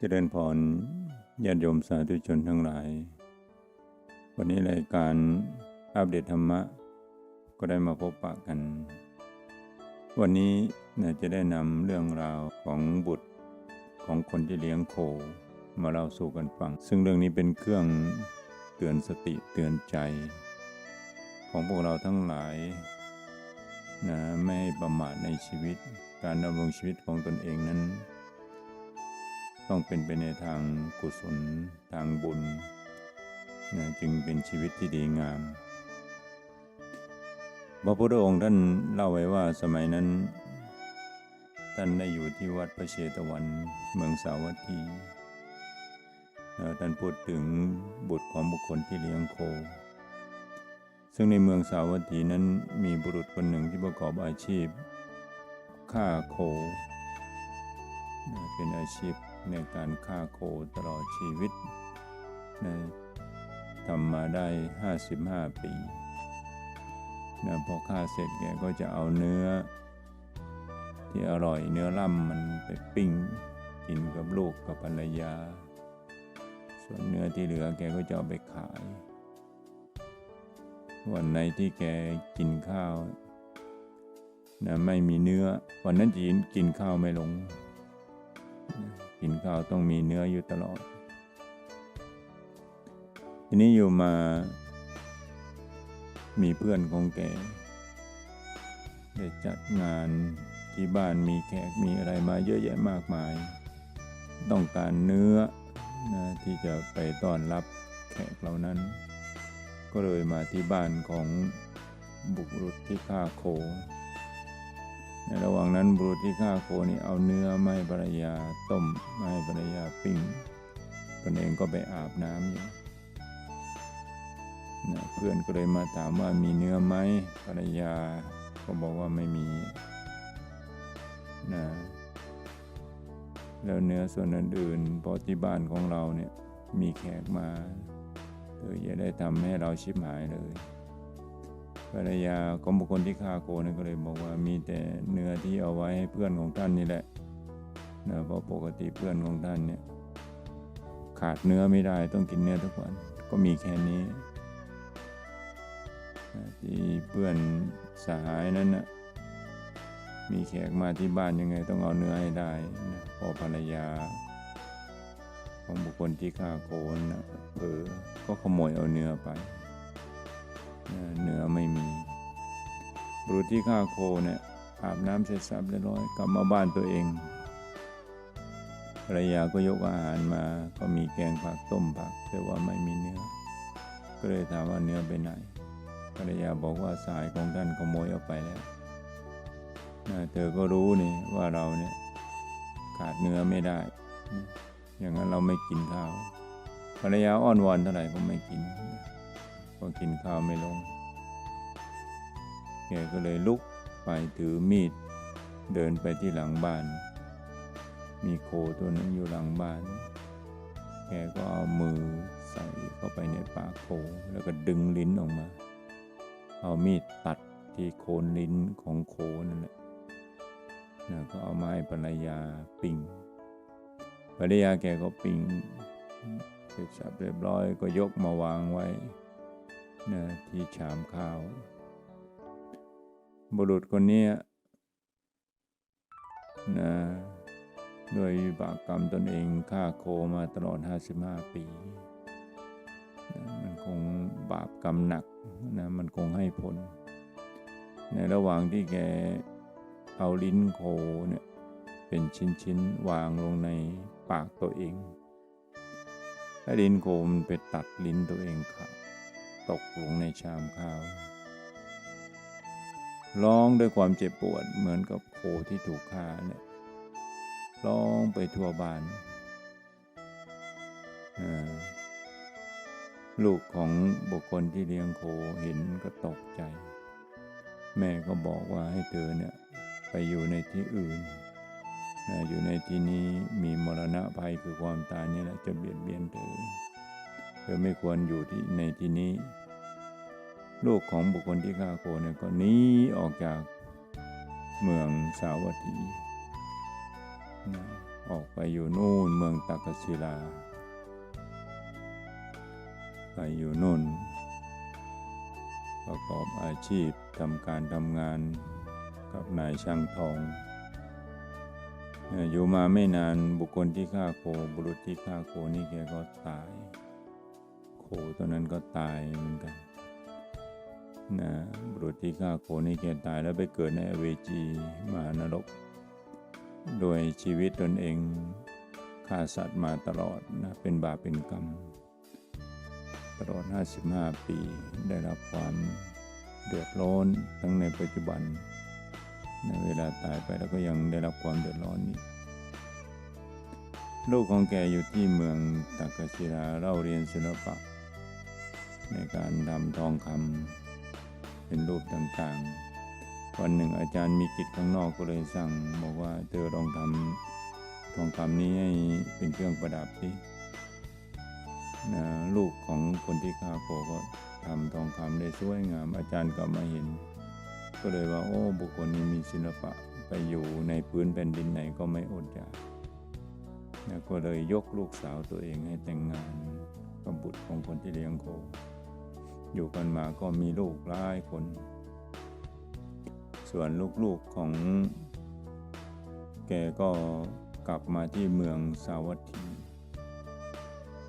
เจริญพรญาติโยมสาธุชนทั้งหลาย วันนี้รายการอัปเดตธรรมะ ก็ได้มาพบปะกัน วันนี้นจะได้นำเรื่องราวของบุตรของคนที่เลี้ยงโค มาเล่าสู่กันฟัง ซึ่งเรื่องนี้เป็นเครื่องเตือนสติเตือนใจ ของพวกเราทั้งหลายนะไม่ประมาทในชีวิตการดำรงชีวิตของตนเองนั้น ต้องเป็นไปในทางกุศลทางบุญนะจึงเป็นชีวิตที่ดีงาม พระพุทธองค์ท่านเล่าไว้ว่าสมัยนั้น ท่านได้อยู่ที่วัดพระเชตวันเมืองสาวัตถีท่านพูดถึงบุตรของบุคคลที่เลี้ยงโค ซึ่งในเมืองสาวัตถีนั้นมีบุรุษคนหนึ่งที่ประกอบอาชีพฆ่าโค เป็นอาชีพ ในการฆ่าโคตลอดชีวิตนะทำมาได้ 55 ปีนะพอฆ่าเสร็จแกก็จะเอาเนื้อ ที่อร่อยเนื้อล่ำมันไปปิ้งกินกับลูกกับภรรยา ส่วนเนื้อที่เหลือแกก็จะเอาไปขาย วันไหนที่แกกินข้าวนะไม่มีเนื้อ วันนั้นจีนกินข้าวไม่ลง กินข้าวต้องมีเนื้ออยู่ตลอด ทีนี้อยู่มา มีเพื่อนของแกได้จัดงานที่บ้านมีแขกมีอะไรมาเยอะแยะมากมาย ต้องการเนื้อนะที่จะไปต้อนรับแขกเหล่านั้น ก็เลยมาที่บ้านของบุรุษที่ฆ่าโค ในระหว่างนั้นบุรุษที่ฆ่าโคนี่เอาเนื้อมาให้ภรรยาต้มมาให้ภรรยาปิ้งตนเองก็ไปอาบน้ำอยู่นะเพื่อนก็เลยมาถามว่ามีเนื้อไหมภรรยาก็บอกว่าไม่มีนะแล้วเนื้อส่วนอื่นๆเพราะที่บ้านของเราเนี่ยมีแขกมาเธออย่าได้ทำให้เราชิบหายเลย ภรรยาของบุคคลที่ฆ่าโคนี่ก็เลยบอกว่ามีแต่เนื้อที่เอาไว้ให้เพื่อนของท่านนี่แหละนะเพราะปกติเพื่อนของท่านเนี่ยขาดเนื้อไม่ได้ต้องกินเนื้อทุกวันก็มีแค่นี้ที่เพื่อนสหายนั้นนะมีแขกมาที่บ้านยังไงต้องเอาเนื้อให้ได้นะพอภรรยา ของบุคคลที่ฆ่าโคนะเออก็ขโมยเอาเนื้อไป เนื้อไม่มี บุรุษที่ฆ่าโคเนี่ยอาบน้ำเสร็จสับเรียบร้อยกลับมาบ้านตัวเองภรรยาก็ยกอาหารมาก็มีแกงผักต้มผักแต่ว่าไม่มีเนื้อ ก็เลยถามว่าเนื้อไปไหนภรรยาบอกว่าสายของท่านขโมยเอาไปแล้วเธอก็รู้นี่ว่าเราเนี่ยขาดเนื้อไม่ได้ อย่างนั้นเราไม่กินข้าวภรรยาอ้อนวอนเท่าไหร่ก็ไม่กิน ก็กินข้าวไม่ลง แกก็เลยลุกไปถือมีด เดินไปที่หลังบ้าน มีโคตัวนึงอยู่หลังบ้าน แกก็เอามือใส่เข้าไปในปากโคแล้วก็ดึงลิ้นออกมา เอามีดตัดที่โคนลิ้นของโคนั่นแหละนะก็เอามาให้ภรรยาปิ้งภรรยาแกก็ปิ้งเสร็จสับเรียบร้อยก็ยกมาวางไว้ นะที่ชามข้าว บุรุษคนนี้นะด้วยวิบากกรรมตนเองฆ่าโคมาตลอด 55 ปีนะมันคงบาปกรรมหนักนะมันคงให้ผล ในระหว่างที่แกเอาลิ้นโคเนี่ยเป็นชิ้นๆ วางลงในปากตัวเองแล้วลิ้นโคมันไปตัดลิ้นตัวเองขาด ตกลงในชามข้าว ร้องด้วยความเจ็บปวดเหมือนกับโคที่ถูกฆ่าเนี่ยร้องไปทั่วบ้าน ลูกของบุคคลที่เลี้ยงโคเห็นก็ตกใจ แม่ก็บอกว่าให้เธอเนี่ยไปอยู่ในที่อื่นอยู่ในที่นี้มีมรณะภัยคือความตายนี่แหละจะเบียดเบียนเธอ ธอไม่ควรอยู่ที่ในที่นี้ ลูกของบุคคลที่ฆ่าโคเนี่ยก็หนีออกจากเมืองสาวัตถี ออกไปอยู่นู่นเมืองตักศิลา ไปอยู่นู่น ประกอบอาชีพทำการทำงานกับนายช่างทองเอ่ออยู่มาไม่นานบุคคลที่ฆ่าโคบุรุษที่ฆ่าโคนี่แกก็ตาย โคตัวนั้นก็ตายเหมือนกันนะบุรุษที่ฆ่าโคนี่แกตายแล้วไปเกิดในอเวจีมหานรก โดยชีวิตตนเองฆ่าสัตว์มาตลอดนะเป็นบาปเป็นกรรม ตลอด 55 ปีได้รับความเดือดร้อนทั้งในปัจจุบันในเวลาตายไปแล้วก็ยังได้รับความเดือดร้อนนี้ลูกของแกอยู่ที่เมืองตักกศิลาเล่าเรียนศิลปะ ในการทำทองคำเป็นรูปต่างๆ วันหนึ่งอาจารย์มีกิจข้างนอกก็เลยสั่ง บอกว่าเธอลองทำทองคำนี้ให้เป็นเครื่องประดับสินะลูกของคนที่ฆ่าโคก็ทำทองคำได้สวยงาม อาจารย์ก็มาเห็น ก็เลยว่าโอ้บุคคลนี้มีศิลปะไปอยู่ในพื้นแผ่นดินไหนก็ไม่อดอยากนะก็เลยยกลูกสาวตัวเองให้แต่งงานกับบุตรของคนที่เลี้ยงโค อยู่กันมาก็มีลูกหลายคน ส่วนลูกๆของ แกก็กลับมาที่เมืองสาวัตถี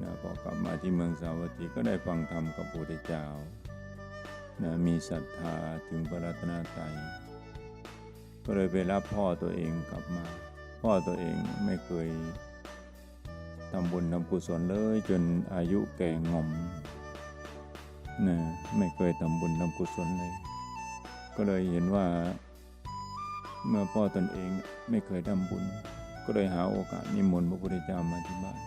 นะพอกลับมาที่เมืองสาวัตถีก็ได้ฟังธรรมกับพระพุทธเจ้านะมีศรัทธาถึงพระรัตนตรัยก็เลยไปรับพ่อตัวเองกลับมา พ่อตัวเองไม่เคยทำบุญทำกุศลเลยจนอายุแก่งอม นะไม่เคยทำบุญทำกุศลเลย ก็เลยเห็นว่า เมื่อพ่อตนเองไม่เคยทำบุญ ก็เลยหาโอกาสนิมนต์พระพุทธเจ้ามาที่บ้าน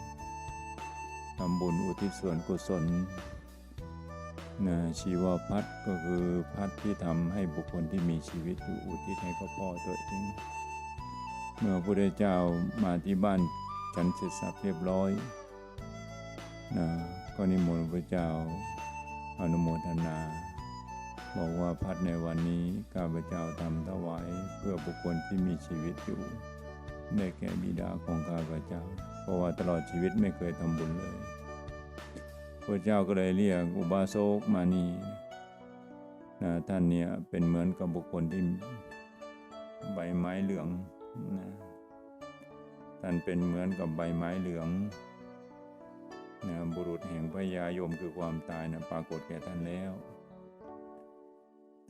ทำบุญอุทิศส่วนกุศลนะชีวพัฒน์ก็คือพัฒน์ที่ทำให้บุคคลที่มีชีวิตอยู่อุทิศให้กับพ่อตัวเอง เมื่อพระพุทธเจ้ามาที่บ้านฉันเสร็จสับเรียบร้อยนะก็นิมนต์พระเจ้า อนุโมทนา บอกว่าพัดในวันนี้ข้าพเจ้าทำถวายเพื่อบุคคลที่มีชีวิตอยู่ได้แก่บิดาของข้าพเจ้า เพราะว่าตลอดชีวิตไม่เคยทำบุญเลยพระเจ้าก็เลยเรียกอุบาสกมานีนะท่านเนี่ยเป็นเหมือนกับบุคคลที่ใบไม้เหลืองนะท่านเป็นเหมือนกับใบไม้เหลือง นะบุรุษแห่งพยายมคือความตายนะปรากฏแก่ท่านแล้ว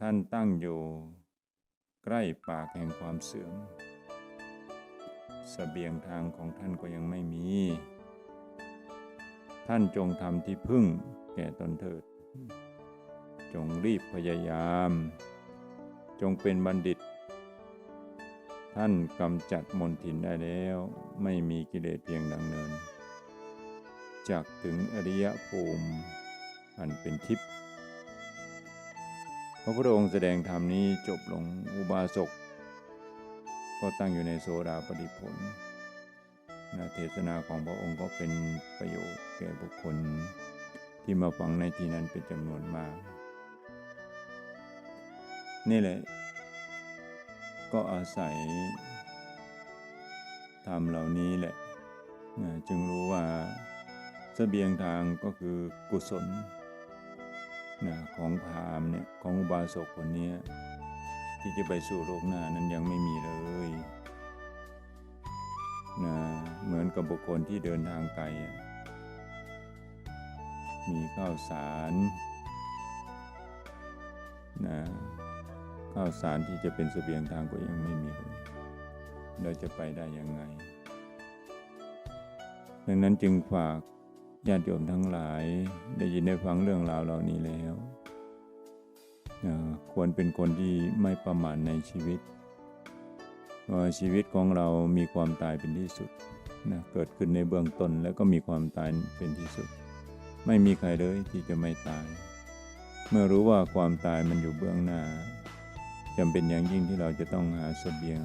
ท่านตั้งอยู่ใกล้ปากแห่งความเสื่อมสเสบียงทางของท่านก็ยังไม่มี ท่านจงทำที่พึ่งแก่ตนเถิด จงรีบพยายาม จงเป็นบัณฑิต ท่านกำจัดมนทินได้แล้ว ไม่มีกิเลสเพียงดังเนิน จากถึงอริยภูมิ อันเป็นทิพย์พระพุทธองค์แสดงธรรมนี้จบลงอุบาสกก็ตั้งอยู่ในโสดาปฏิผลนะเทศนาของพระองค์ก็เป็นประโยชน์แก่บุคคลที่มาฟังในที่นั้นเป็นจำนวนมาก นี่แหละ ก็อาศัยธรรมเหล่านี้แหละจึงรู้ว่า เสบียงทางก็คือกุศลนะของพราหมณ์เนี่ยของอุบาสกคนนี้ที่จะไปสู่โลกหน้านั้นยังไม่มีเลยนะเหมือนกับบุคคลที่เดินทางไกล มีข้าวสารนะข้าวสารที่จะเป็นเสบียงทางก็ยังไม่มีเลยเราจะไปได้ยังไง ดังนั้นจึงฝาก ญาติโยมทั้งหลายได้ยินได้ฟังเรื่องราวเหล่านี้แล้วควรเป็นคนที่ไม่ประมาทในชีวิตว่าชีวิตของเรามีความตายเป็นที่สุดนะเกิดขึ้นในเบื้องต้นแล้วก็มีความตายเป็นที่สุด ไม่มีใครเลยที่จะไม่ตาย เมื่อรู้ว่าความตายมันอยู่เบื้องหน้าจำเป็นอย่างยิ่งที่เราจะต้องหาเสบียง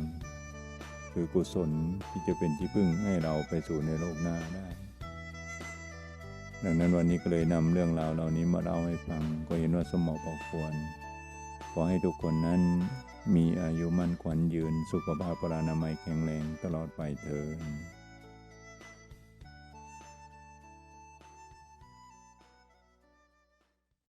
คือกุศลที่จะเป็นที่พึ่งให้เราไปสู่ในโลกหน้าได้ ดังนั้นวันนี้ก็เลยนำเรื่องราวเหล่านี้มาเล่าให้ฟัง ก็เห็นว่าสมองพอควร ขอให้ทุกคนนั้นมีอายุมั่นขวัญยืน สุขภาพปรานามัยแข็งแรงตลอดไปเถิด